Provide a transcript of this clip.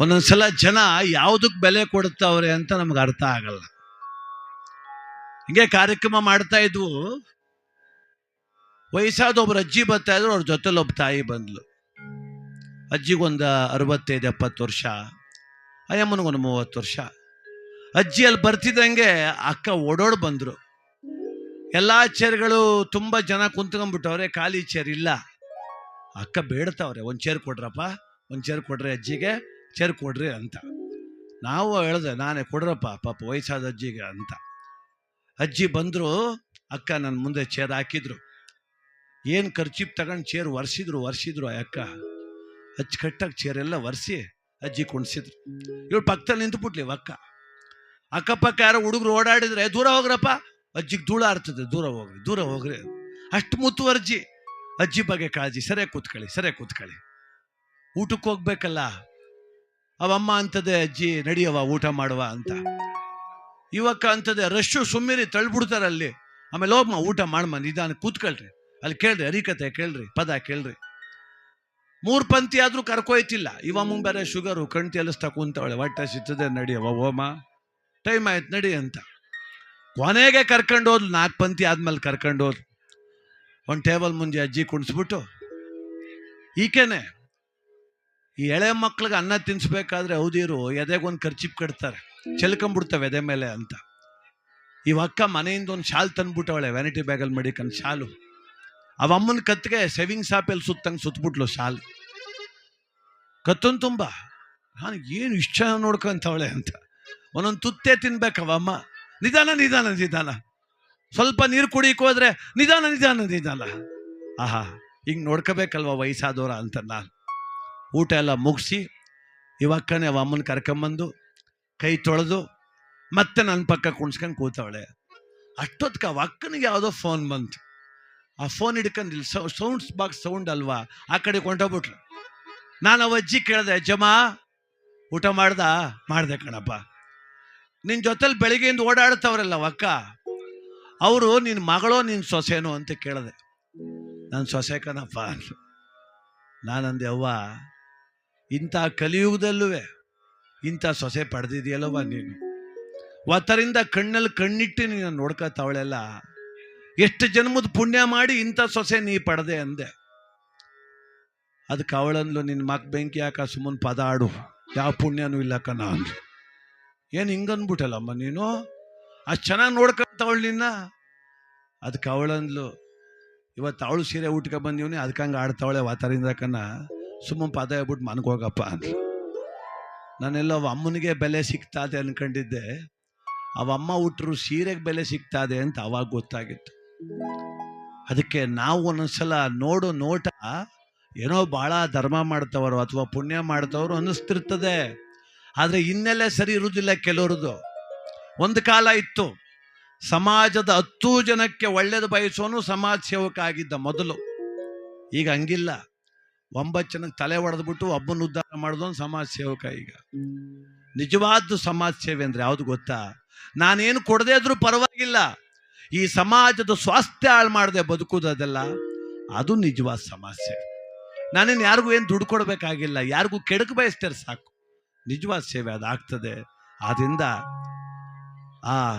ಒಂದೊಂದ್ಸಲ ಜನ ಯಾವುದಕ್ಕೆ ಬೆಲೆ ಕೊಡುತ್ತವ್ರೆ ಅಂತ ನಮ್ಗೆ ಅರ್ಥ ಆಗಲ್ಲ. ಹಿಂಗೆ ಕಾರ್ಯಕ್ರಮ ಮಾಡ್ತಾ ಇದ್ವು. ವಯಸ್ಸಾದ ಒಬ್ರು ಅಜ್ಜಿ ಬರ್ತಾ ಇದ್ರು, ಅವ್ರ ಜೊತೆಲಿ ಒಬ್ಬ ತಾಯಿ ಬಂದ್ಲು. ಅಜ್ಜಿಗೊಂದು ಅರವತ್ತೈದು, ಎಪ್ಪತ್ತು ವರ್ಷ. ಅಯ್ಯಮ್ಮನಿಗೊಂದು ಮೂವತ್ತು ವರ್ಷ. ಅಜ್ಜಿ ಅಲ್ಲಿ ಬರ್ತಿದ್ದಂಗೆ ಅಕ್ಕ ಓಡೋಡ್ ಬಂದ್ರು. ಎಲ್ಲ ಚೇರ್ಗಳು ತುಂಬ ಜನ ಕುಂತ್ಕೊಂಡ್ಬಿಟ್ಟವ್ರೆ, ಖಾಲಿ ಚೇರ್ ಇಲ್ಲ. ಅಕ್ಕ ಬೇಡ್ತಾವ್ರೆ, ಒಂದು ಚೇರ್ ಕೊಡ್ರಪ್ಪ, ಒಂದು ಚೇರ್ ಕೊಡ್ರಿ ಅಜ್ಜಿಗೆ. ಚೇರ್ ಕೊಡ್ರಿ ಅಂತ. ನಾವು ಹೇಳಿದೆ, ನಾನೇ ಕೊಡ್ರಪ್ಪ, ಪಾಪ ವಯಸ್ಸಾದ ಅಜ್ಜಿಗೆ ಅಂತ. ಅಜ್ಜಿ ಬಂದರು, ಅಕ್ಕ ನನ್ನ ಮುಂದೆ ಚೇರ್ ಹಾಕಿದ್ರು. ಏನು ಖರ್ಚಿಪ್ ತಗೊಂಡು ಚೇರ್ ಒರೆಸಿದ್ರು ಒರೆಸಿದ್ರು ಆ ಅಕ್ಕ ಚೇರ್ ಎಲ್ಲ ಒರೆಸಿ ಅಜ್ಜಿ ಕುಣಿಸಿದ್ರು. ಇವಳು ಪಕ್ಕದಲ್ಲಿ ನಿಂತುಬಿಟ್ಲಿ ಅಕ್ಕ. ಅಕ್ಕಪಕ್ಕ ಯಾರೋ ಹುಡುಗರು ಓಡಾಡಿದ್ರೆ ದೂರ ಹೋಗ್ರಪ್ಪ. ಅಜ್ಜಿಗೆ ಧೂಳ ಆಡ್ತದೆ, ದೂರ ಹೋಗ್ರಿ ದೂರ ಹೋಗ್ರಿ. ಅಷ್ಟು ಮುತುವರ್ಜಿ. ಅಜ್ಜಿ ಬಗ್ಗೆ ಕಾಳಜಿ, ಸರಿಯಾಗಿ ಕೂತ್ಕೊಳ್ಳಿ ಸರಿಯಾಗಿ ಕೂತ್ಕೊಳ್ಳಿ. ಊಟಕ್ಕೆ ಹೋಗ್ಬೇಕಲ್ಲ. ಅವಮ್ಮ ಅಂತದೆ ಅಜ್ಜಿ ನಡಿಯವ ಊಟ ಮಾಡುವ ಅಂತ. ಯುವಕ ಅಂತದೆ ರಶ್ಶು ಸುಮ್ಮಿರಿ ತಳ್ಬಿಡ್ತಾರೆ ಅಲ್ಲಿ. ಆಮೇಲೆ ಹೋಗ್ಮ, ಊಟ ಮಾಡಮ್ಮ ನಿಧಾನ ಕೂತ್ಕೊಳ್ರಿ. ಅಲ್ಲಿ ಕೇಳ್ರಿ, ಹರಿಕತೆ ಕೇಳ್ರಿ, ಪದ ಕೇಳ್ರಿ. ಮೂರು ಪಂಕ್ತಿ ಆದ್ರೂ ಕರ್ಕೊಯ್ತಿಲ್ಲ. ಇವ ಬೇರೆ ಶುಗರು, ಕಣ್ತಿ ಅಲಿಸ್ತಾ ಕುಂತವಳೆ ಹೊಟ್ಟೆ ಸಿಗ್ತದೆ ನಡಿಯವ ಓಮ ಟೈಮ್ ಆಯ್ತು, ನಡಿ ಅಂತ. ಕೊನೆಗೆ ಕರ್ಕೊಂಡು ಹೋದ್ಲು, ನಾಲ್ಕು ಪಂಕ್ತಿ ಆದ್ಮೇಲೆ ಕರ್ಕೊಂಡು ಹೋದ್ಲು. ಒಂದು ಟೇಬಲ್ ಮುಂದೆ ಅಜ್ಜಿ ಕುಣಿಸ್ಬಿಟ್ಟು, ಈಕೆನೆ ಈ ಎಳೆ ಮಕ್ಳಿಗೆ ಅನ್ನ ತಿನ್ಸ್ಬೇಕಾದ್ರೆ ಹೌದಿರು, ಎದೆಗೊಂದು ಖರ್ಚಿಪ್ ಕಟ್ತಾರೆ. ಚೆಲ್ಕೊಂಬಿಡ್ತವೆ ಎದೆ ಮೇಲೆ ಅಂತ. ಇವ ಅಕ್ಕ ಮನೆಯಿಂದ ಒಂದು ಶಾಲ್ ತಂದ್ಬಿಟ್ಟವಳೆ ವ್ಯಾನಿಟಿ ಬ್ಯಾಗಲ್ಲಿ ಮಡಿಕಂಡು ಶಾಲು. ಅವ ಅಮ್ಮನ ಕತ್ತಿಗೆ ಸೇವಿಂಗ್ ಸಾಪಲ್ಲಿ ಸುತ್ತಂಗೆ ಸುತ್ತಬಿಟ್ಲು ಶಾಲ್. ಕತ್ತೊಂದು ತುಂಬ. ನಾನು ಏನು ಇಷ್ಟ ನೋಡ್ಕೊಂತವಳೆ ಅಂತ. ಒಂದೊಂದು ತುತ್ತೆ ತಿನ್ಬೇಕವ ಅಮ್ಮ. ನಿಧಾನ ನಿಧಾನ ನಿಧಾನ. ಸ್ವಲ್ಪ ನೀರು ಕುಡಿಯಕ್ಕೆ ಹೋದ್ರೆ ನಿಧಾನ ನಿಧಾನ ನಿಧಾನ. ಆಹಾ, ಹಿಂಗೆ ನೋಡ್ಕೋಬೇಕಲ್ವ ವಯಸ್ಸಾದವರ ಅಂತ ನಾನು. ಊಟ ಎಲ್ಲ ಮುಗಿಸಿ ಇವಕ್ಕನೆ ಅವ ಅಮ್ಮನ ಕರ್ಕೊಂಬಂದು ಕೈ ತೊಳೆದು ಮತ್ತೆ ನನ್ನ ಪಕ್ಕ ಕುಣ್ಸ್ಕೊಂಡು ಕೂತವಳೆ. ಅಷ್ಟೊತ್ತಿಗೆ ಅವ ಅಕ್ಕನಿಗೆ ಯಾವುದೋ ಫೋನ್ ಬಂತು. ಆ ಫೋನ್ ಹಿಡ್ಕೊಂಡು ಇಲ್ಲಿ ಸೌಂಡ್ಸ್ ಬಾಕ್ಸ್ ಸೌಂಡ್ ಅಲ್ವಾ? ಆ ಕಡೆ ಕೊಂಡೋಗ್ಬಿಟ್ರು ನಾನು ಅವ ಅಜ್ಜಿ ಕೇಳಿದೆ ಅಜ್ಜಮ್ಮ ಊಟ ಮಾಡ್ದ? ಮಾಡಿದೆ ಕಣಪ್ಪ. ನಿನ್ನ ಜೊತೆಲಿ ಬೆಳಿಗ್ಗೆಯಿಂದ ಓಡಾಡ್ತವ್ರಲ್ಲ ಅಕ್ಕ. ಅವರು ನಿನ್ನ ಮಗಳೋ ನಿನ್ನ ಸೊಸೆನೋ ಅಂತ ಕೇಳಿದೆ. ನನ್ನ ಸೊಸೆ ಕಣಪ್ಪ. ನಾನು ನಾನಂದೆ, ಅವ್ವ ಇಂಥ ಕಲಿಯುಗದಲ್ಲೂ ಇಂಥ ಸೊಸೆ ಪಡೆದಿದೆಯಲ್ಲವ ನೀನು. ಒತ್ತರಿಂದ ಕಣ್ಣಲ್ಲಿ ಕಣ್ಣಿಟ್ಟು ನೀನು ನೋಡ್ಕೊತಾವಳೆಲ್ಲ, ಎಷ್ಟು ಜನ್ಮದ ಪುಣ್ಯ ಮಾಡಿ ಇಂಥ ಸೊಸೆ ನೀ ಪಡೆದೆ ಅಂದೆ. ಅದಕ್ಕೆ ಅವಳಂದ್ಲು, ನಿನ್ನ ಮಕ್ ಬೆಂಕಿ ಹಾಕ ಸುಮ್ಮನೆ ಪದ ಆಡು ಯಾವ ಪುಣ್ಯನೂ ಇಲ್ಲ ಕಣ ಅಂದ್ಲು ಏನು ಹಿಂಗನ್ಬಿಟ್ಟಲ್ಲಮ್ಮ ನೀನು? ಅಷ್ಟು ಚೆನ್ನಾಗಿ ನೋಡ್ಕೊಂತವಳು ನಿನ್ನ? ಅದಕ್ಕೆ ಅವಳಂದ್ಲು, ಇವತ್ತು ಅವಳು ಸೀರೆ ಉಟ್ಕೊ ಬಂದೀವನಿ, ಅದಕ್ಕೆ ಹಂಗೆ ಆಡ್ತಾವಳೆ ವಾತರಿಂದ ಕನ್ನ ಸುಮ್ಮನೆ ಪದ ಹೇಳ್ಬಿಟ್ಟು ಮನ್ಕೋಗಪ್ಪ ಅಂತ ನಾನೆಲ್ಲ ಅವ ಅಮ್ಮನಿಗೆ ಬೆಲೆ ಸಿಗ್ತಾದೆ ಅನ್ಕೊಂಡಿದ್ದೆ. ಅವ ಅಮ್ಮ ಹುಟ್ಟರು ಸೀರೆಗೆ ಬೆಲೆ ಸಿಗ್ತಾದೆ ಅಂತ ಅವಾಗ ಗೊತ್ತಾಗಿತ್ತು. ಅದಕ್ಕೆ ನಾವು ಒಂದೊಂದ್ಸಲ ನೋಡು ನೋಟ, ಏನೋ ಭಾಳ ಧರ್ಮ ಮಾಡ್ತವರು ಅಥವಾ ಪುಣ್ಯ ಮಾಡ್ತವರು ಅನ್ನಿಸ್ತಿರ್ತದೆ. ಆದರೆ ಹಿನ್ನೆಲೆ ಸರಿ ಇರುವುದಿಲ್ಲ ಕೆಲವ್ರದ್ದು ಒಂದು ಕಾಲ ಇತ್ತು. ಸಮಾಜದ ಹತ್ತು ಜನಕ್ಕೆ ಒಳ್ಳೇದು ಬಯಸೋನು ಸಮಾಜ ಸೇವಕ ಆಗಿದ್ದ ಮೊದಲು. ಈಗ ಹಂಗಿಲ್ಲ. ಒಂಬತ್ತು ಜನಕ್ಕೆ ತಲೆ ಹೊಡೆದ್ಬಿಟ್ಟು ಒಬ್ಬನ ಉದ್ಧಾರ ಮಾಡೋದೊಂದು ಸಮಾಜ ಸೇವಕ ಈಗ. ನಿಜವಾದ್ದು ಸಮಾಜ ಸೇವೆ ಅಂದರೆ ಯಾವುದು ಗೊತ್ತಾ? ನಾನೇನು ಕೊಡದೇ ಇದ್ರೂ ಪರವಾಗಿಲ್ಲ. ಈ ಸಮಾಜದ ಸ್ವಾಸ್ಥ್ಯ ಹಾಳು ಮಾಡದೆ ಬದುಕುವುದೆಲ್ಲ ಅದು ನಿಜವಾದ ಸಮಾಜ ಸೇವೆ. ನಾನೇನು ಯಾರಿಗೂ ಏನು ದುಡ್ಡು ಕೊಡಬೇಕಾಗಿಲ್ಲ. ಯಾರಿಗೂ ಕೆಡಕು ಬಯಸ್ತಾರೆ ಸಾಕು. ನಿಜವಾದ ಸೇವೆ ಅದಾಗ್ತದೆ. ಆದ್ದರಿಂದ ಆ